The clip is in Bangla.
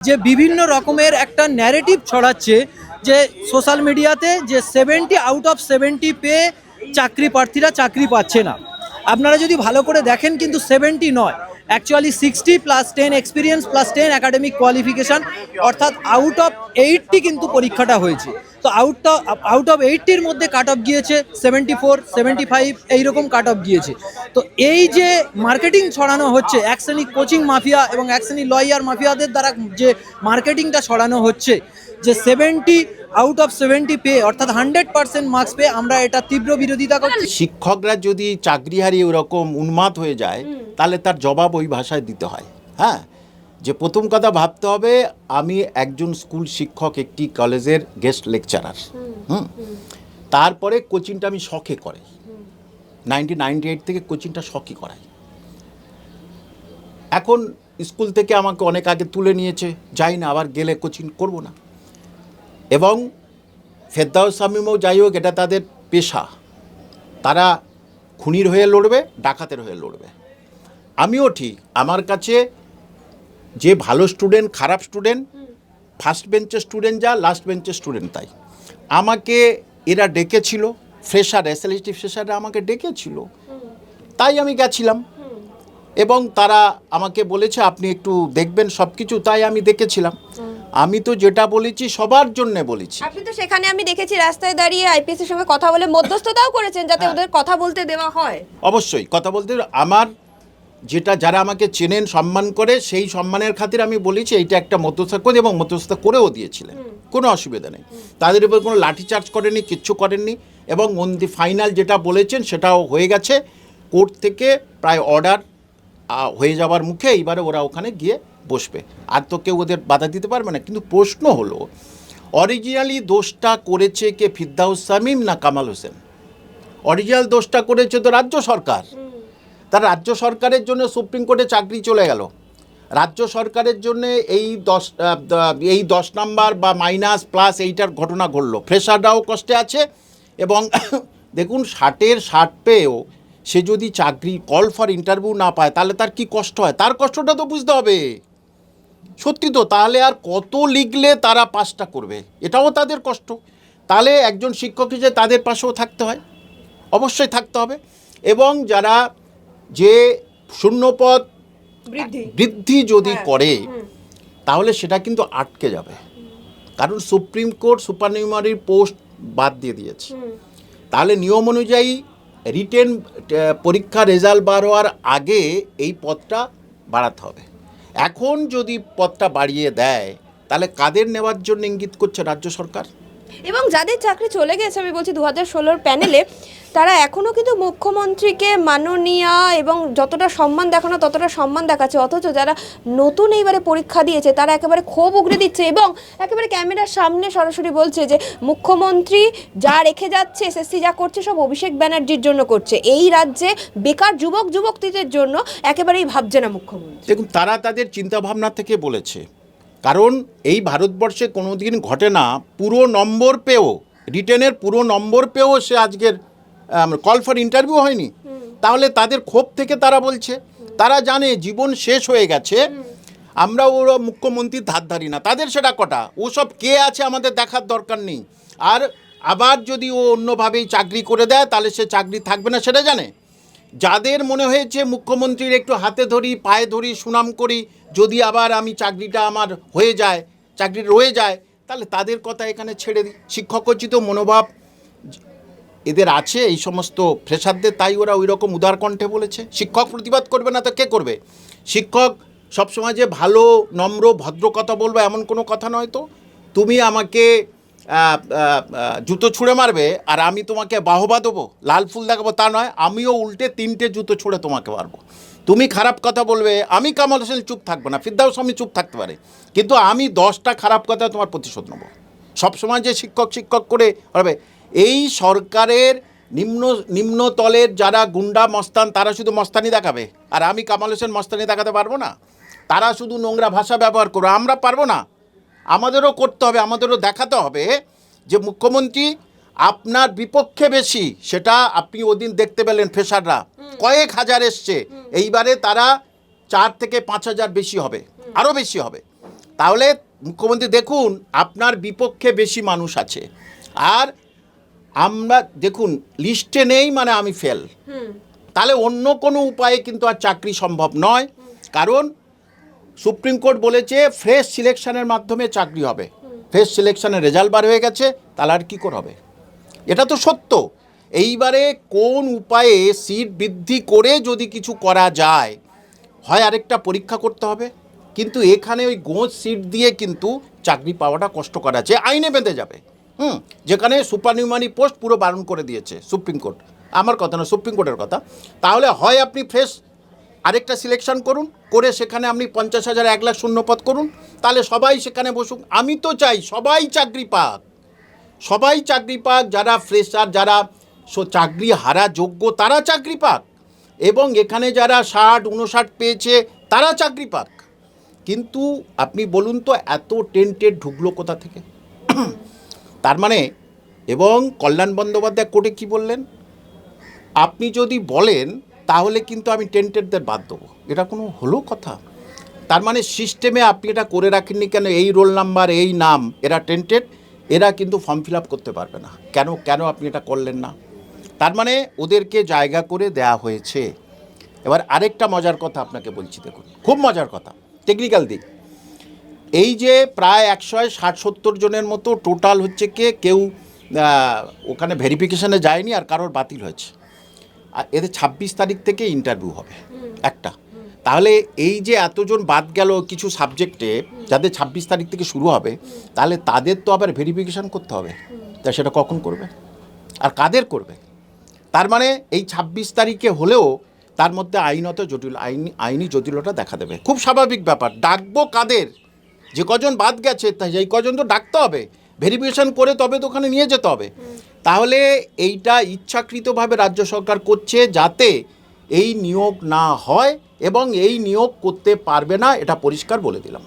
যে বিভিন্ন রকমের একটা ন্যারেটিভ ছড়াচ্ছে যে সোশ্যাল মিডিয়াতে যে সেভেন্টি আউট অফ সেভেন্টি পেয়ে চাকরি প্রার্থীরা চাকরি পাচ্ছে না। আপনারা যদি ভালো করে দেখেন কিন্তু সেভেন্টি নয় actually sixty plus ten experience plus ten academic qualification অর্থাৎ আউট অফ এইটটি কিন্তু পরীক্ষাটা হয়েছে। তো আউট আউট অফ এইটটির মধ্যে কাট অফ গিয়েছে সেভেন্টি ফোর সেভেন্টি ফাইভ এইরকম কাট অফ গিয়েছে। তো এই যে মার্কেটিং ছড়ানো হচ্ছে এক শ্রেণি কোচিং মাফিয়া এবং এক শ্রেণি লয়ার মাফিয়াদের দ্বারা যে মার্কেটিংটা ছড়ানো হচ্ছে, যে সেভেন্টি আউট অফ সেভেন্টি পে অর্থাৎ হান্ড্রেড পার্সেন্ট মার্কস পেয়ে আমরা এটা তীব্র বিরোধিতা করছি। শিক্ষকরা যদি চাকরি হারিয়ে ওরকম উন্মাদ হয়ে যায় তাহলে তার জবাব ওই ভাষায় দিতে হয় হ্যাঁ? যে প্রথম কথা ভাবতে হবে আমি একজন স্কুল শিক্ষক একটি কলেজের গেস্ট লেকচারার হুম। তারপরে কোচিংটা আমি শখে করাই। নাইনটিন নাইনটি এইট থেকে কোচিংটা শখই করাই। এখন স্কুল থেকে আমাকে অনেক আগে তুলে নিয়েছে যাই না আবার গেলে কোচিং করব না। এবং ফেরদাউস শামীমও যাই হোক এটা তাদের পেশা। তারা খুনির হয়ে লড়বে ডাকাতের হয়ে লড়বে। আমিও ঠিক আমার কাছে যে ভালো স্টুডেন্ট খারাপ স্টুডেন্ট ফার্স্ট বেঞ্চের স্টুডেন্ট যা লাস্ট বেঞ্চের স্টুডেন্ট তাই। আমাকে এরা ডেকেছিল ফ্রেশার এসএলএসটি ফ্রেশাররা আমাকে ডেকেছিল। তাই আমি গেছিলাম। এবং তারা আমাকে বলেছে আপনি একটু দেখবেন সব কিছু তাই আমি দেখেছিলাম। আমি তো যেটা বলেছি সবার জন্যে বলেছি। আপনি তো সেখানে আমি দেখেছি রাস্তায় দাঁড়িয়ে আইপিএস এর সঙ্গে কথা বলে মধ্যস্থতাও করেছেন যাতে হ্যাঁ। ওদের কথা বলতে দেওয়া হয়। অবশ্যই কথা বলতে আমার যেটা যারা আমাকে চেনেন সম্মান করে সেই সম্মানের খাতির আমি বলেছি এইটা একটা মধ্যস্থা করে এবং মধ্যস্থতা করেও দিয়েছিলেন। কোনো অসুবিধা নেই। তাদের উপর কোনো লাঠিচার্জ করেনি কিচ্ছু করেননি এবং মন্দি ফাইনাল যেটা বলেছেন সেটাও হয়ে গেছে। কোর্ট থেকে প্রায় অর্ডার হয়ে যাওয়ার মুখে এইবারে ওরা ওখানে গিয়ে বসবে। আর তো কেউ ওদের বাধা দিতে পারবে না। কিন্তু প্রশ্ন হলো অরিজিনালি দোষটা করেছে কে ফিরদাউস শামীম না কামাল হোসেন? অরিজিনাল দোষটা করেছে তো রাজ্য সরকার। তার রাজ্য সরকারের জন্য সুপ্রিম কোর্টে চাকরি চলে গেল। রাজ্য সরকারের জন্য এই দশ এই দশ নাম্বার বা মাইনাস প্লাস এইটার ঘটনা ঘটলো। ফ্রেশাররাও কষ্টে আছে এবং দেখুন, ষাটের ষাট পেয়েও সে যদি চাকরি কল ফর ইন্টারভিউ না পায়, তাহলে তার কি কষ্ট হয়? তার কষ্টটা তো বুঝতে হবে। সত্যি তো তাহলে আর কত লিখলে তারা পাশটা করবে? এটাও তাদের কষ্ট। তাহলে একজন শিক্ষক হিসেবে তাদের পাশেও থাকতে হয় অবশ্যই থাকতে হবে। এবং যারা যে শূন্যপদ বৃদ্ধি। বৃদ্ধি যদি হ্যাঁ, করে তাহলে সেটা কিন্তু আটকে যাবে। কারণ সুপ্রিম কোর্ট সুপারনিউমারির পোস্ট বাদ দিয়ে দিয়েছে। তাহলে নিয়ম অনুযায়ী রিটেন পরীক্ষা রেজাল্ট বার হওয়ার আগে এই পদটা বাড়াতে হবে। এখন যদি পদটা বাড়িয়ে দেয়, তাহলে কাদের নেওয়ার জন্য ইঙ্গিত করছে রাজ্য সরকার? এবং যাদের চাকরি চলে গেছে, আমি বলছি দু হাজার ষোলোর প্যানেলে তারা এখনও কিন্তু মুখ্যমন্ত্রীকে মাননীয়া এবং যতটা সম্মান দেখানো ততটা সম্মান দেখাচ্ছে। অথচ যারা নতুন এইবারে পরীক্ষা দিয়েছে, তারা একেবারে ক্ষোভ উগড়ে দিচ্ছে এবং একেবারে ক্যামেরার সামনে সরাসরি বলছে যে, মুখ্যমন্ত্রী যা রেখে যাচ্ছে, এসএসসি যা করছে, সব অভিষেক ব্যানার্জির জন্য করছে। এই রাজ্যে বেকার যুবক যুবতীদের জন্য একেবারেই ভাবছে না মুখ্যমন্ত্রী। দেখুন, তারা তাদের চিন্তাভাবনা থেকে বলেছে। কারণ এই ভারতবর্ষে কোনো দিন ঘটে না, পুরো নম্বর পেয়েও, রিটেনের পুরো নম্বর পেয়েও সে আজকের কল ফর ইন্টারভিউ হয়নি। তাহলে তাদের ক্ষোভ থেকে তারা বলছে, তারা জানে জীবন শেষ হয়ে গেছে, আমরা ওরা মুখ্যমন্ত্রীর ধার ধারি না। তাদের সেটা কটা? ওসব কে আছে আমাদের দেখার দরকার নেই। আর আবার যদি ও অন্যভাবেই চাকরি করে দেয়, তাহলে সে চাকরি থাকবে না, সেটা জানে? যাদের মনে হয়েছে মুখ্যমন্ত্রীর একটু হাতে ধরি, পায়ে ধরি, সুনাম করি, যদি আবার আমি চাকরিটা আমার হয়ে যায়, চাকরি রয়ে যায়, তাহলে তাদের কথা এখানে ছেড়ে দিই শিক্ষকোচিত মনোভাব এদের আছে, এই সমস্ত ফ্রেশারদের, তাই ওরা ওই রকম উদার কণ্ঠে বলেছে। শিক্ষক প্রতিবাদ করবে না তো কে করবে? শিক্ষক সবসময় যে ভালো, নম্র, ভদ্র কথা বলব এমন কোনো কথা নয় তো। তুমি আমাকে জুতো ছুঁড়ে মারবে আর আমি তোমাকে বাহবা দেবো, লাল ফুল দেখাবো, তা নয়, আমিও উল্টে তিনটে জুতো ছুঁড়ে তোমাকে মারবো। তুমি খারাপ কথা বলবে, আমি কামাল হোসেন চুপ থাকব না, ফিরদাউস আমি চুপ থাকতে পারে, কিন্তু আমি দশটা খারাপ কথা তোমার প্রতিশোধ নেব। সবসময় যে শিক্ষক শিক্ষক করে হবে এই সরকারের নিম্ন নিম্নতলের যারা গুন্ডা মস্তান তারা শুধু মস্তানি দেখাবে। আর আমি কামাল হোসেন মস্তানি দেখাতে পারব না। তারা শুধু নোংরা ভাষা ব্যবহার করো আমরা পারব না। আমাদেরও করতে হবে আমাদেরও দেখাতে হবে যে মুখ্যমন্ত্রী আপনার বিপক্ষে বেশি। সেটা আপনি ওদিন দেখতে পেলেন ফেসাররা। কয়েক হাজার এসছে। এইবারে তারা চার থেকে পাঁচ হাজার বেশি হবে। আরও বেশি হবে। তাহলে মুখ্যমন্ত্রী দেখুন আপনার বিপক্ষে বেশি মানুষ আছে। আর আমরা দেখুন লিস্টে নেই মানে আমি ফেল তাহলে অন্য কোনো উপায়ে কিন্তু আর চাকরি সম্ভব নয়। কারণ সুপ্রিম কোর্ট বলেছে ফ্রেশ সিলেকশনের মাধ্যমে চাকরি হবে। ফ্রেশ সিলেকশনের রেজাল্ট বার হয়ে গেছে তাহলে আর কী করে হবে? এটা তো সত্য। এইবারে কোন উপায়ে সিট বৃদ্ধি করে যদি কিছু করা যায় হয় আরেকটা পরীক্ষা করতে হবে। কিন্তু এখানে ওই গোঁজ সিট দিয়ে কিন্তু চাকরি পাওয়াটা কষ্ট করা আছে। আইনে বেঁধে যাবে। হুম, যেখানে সুপারনিউমানি পোস্ট পুরো বারণ করে দিয়েছে সুপ্রিম কোর্ট। আমার কথা না, সুপ্রিম কোর্টের কথা। তাহলে হয় আপনি ফ্রেশ আরেকটা সিলেকশন করুন, করে সেখানে আপনি পঞ্চাশ হাজার এক লাখ শূন্যপদ করুন, তাহলে সবাই সেখানে বসুক। আমি তো চাই সবাই চাকরি পাক। সবাই চাকরি পাক, যারা ফ্রেশার, যারা চাকরি হারা যোগ্য, তারা চাকরি পাক। এবং এখানে যারা ষাট উনষাট পেয়েছে, তারা চাকরি পাক। কিন্তু আপনি বলুন তো, এত টেন্টেড ঢুকলো কোথা থেকে? তার মানে এবং কল্যাণ বন্দ্যোপাধ্যায় কোর্টে কি বললেন? আপনি যদি বলেন, তাহলে কিন্তু আমি টেন্টেডদের বাদ দেবো। এটা কোনো হলো কথা? তার মানে সিস্টেমে আপনি এটা করে রাখেননি কেন? এই রোল নাম্বার, এই নাম, এরা টেন্টেড, এরা কিন্তু ফর্ম ফিল আপ করতে পারবে না। কেন কেন আপনি এটা করলেন না? তার মানে ওদেরকে জায়গা করে দেয়া হয়েছে। এবার আরেকটা মজার কথা আপনাকে বলছি, দেখুন। খুব মজার কথা। টেকনিক্যাল দিক। এই যে প্রায় একশো ষাট সত্তর জনের মতো টোটাল হচ্ছে কে কেউ ওখানে ভেরিফিকেশানে যায়নি আর কারোর বাতিল হয়েছে। আর এদের ছাব্বিশ তারিখ থেকে ইন্টারভিউ হবে একটা। তাহলে এই যে এতজন বাদ গেল কিছু সাবজেক্টে যাদের ছাব্বিশ তারিখ থেকে শুরু হবে তাহলে তাদের তো আবার ভেরিফিকেশান করতে হবে। তা সেটা কখন করবে? আর কাদের করবে? তার মানে এই ছাব্বিশ তারিখে হলেও তার মধ্যে আইনত জটিল আইনি আইনি জটিলতা দেখা দেবে। খুব স্বাভাবিক ব্যাপার। ডাকবো কাদের? যে কজন বাদ গেছে এই কজন তো ডাকতে হবে ভেরিফিকেশান করে তবে তো ওখানে নিয়ে যেতে হবে। তাহলে এইটা ইচ্ছাকৃতভাবে রাজ্য সরকার করছে যাতে এই নিয়োগ না হয় এবং এই নিয়োগ করতে পারবে না, এটা পরিষ্কার বলে দিলাম।